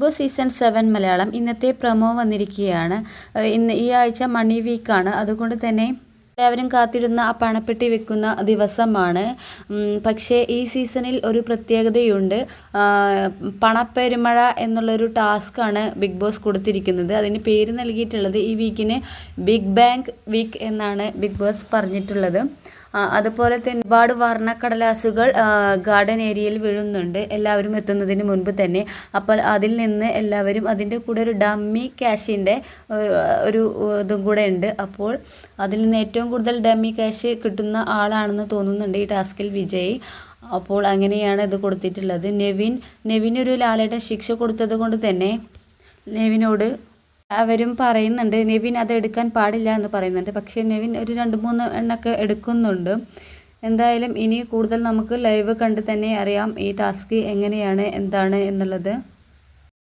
Big season seven Malayalam ഇന്നത്തെ promo വന്നിരിക്കുകയാണ്. ഇന്ന് ഈ ആഴ്ച മണി വീക്കാണ് അതുകൊണ്ട് തന്നെ എല്ലാവരും കാത്തിരുന്ന ആ പണപ്പെട്ടി വെക്കുന്ന ദിവസമാണ്. പക്ഷേ ഈ സീസണിൽ ഒരു പ്രത്യേകതയുണ്ട്. പണപ്പെരുമഴ എന്നുള്ളൊരു ടാസ്ക്കാണ് ബിഗ് ബോസ് കൊടുത്തിരിക്കുന്നത്. അതിന് പേര് നൽകിയിട്ടുള്ളത് ഈ വീക്കിന് ബിഗ് ബാങ്ക് വീക്ക് എന്നാണ് ബിഗ് ബോസ് പറഞ്ഞിട്ടുള്ളത്. അതുപോലെ തന്നെ ഒരുപാട് വർണക്കടലാസുകൾ ഗാർഡൻ ഏരിയയിൽ വീഴുന്നുണ്ട്. എല്ലാവരും എത്തുന്നതിന് മുൻപ് തന്നെ. അപ്പോൾ അതിൽ നിന്ന് എല്ലാവരും അതിന്റെ കൂടെ ഒരു ഡമ്മി ക്യാഷിന്റെ ഒരു ഇതും കൂടെ ഉണ്ട്. അപ്പോൾ അതിൽ നിന്ന് ഏറ്റവും കൂടുതൽ ഡമ്മി ക്യാഷ് കിട്ടുന്ന ആളാണെന്ന് തോന്നുന്നുണ്ട് ഈ ടാസ്കിൽ വിജയ്. അപ്പോൾ അങ്ങനെയാണ് ഇത് കൊടുത്തിട്ടുള്ളത്. നെവിൻ നെവിനൊരു ലാലേട്ടൻ ശിക്ഷ കൊടുത്തത് കൊണ്ട് തന്നെ നെവിനോട് അവരും പറയുന്നുണ്ട് നെവിൻ അത് എടുക്കാൻ പാടില്ല എന്ന് പറയുന്നുണ്ട്. പക്ഷേ നെവിൻ ഒരു രണ്ട് മൂന്ന് എണ്ണൊക്കെ എടുക്കുന്നുണ്ട്. എന്തായാലും ഇനി കൂടുതൽ നമുക്ക് ലൈവ് കണ്ട് തന്നെ അറിയാം ഈ ടാസ്ക് എങ്ങനെയാണ് എന്താണ് എന്നുള്ളത്.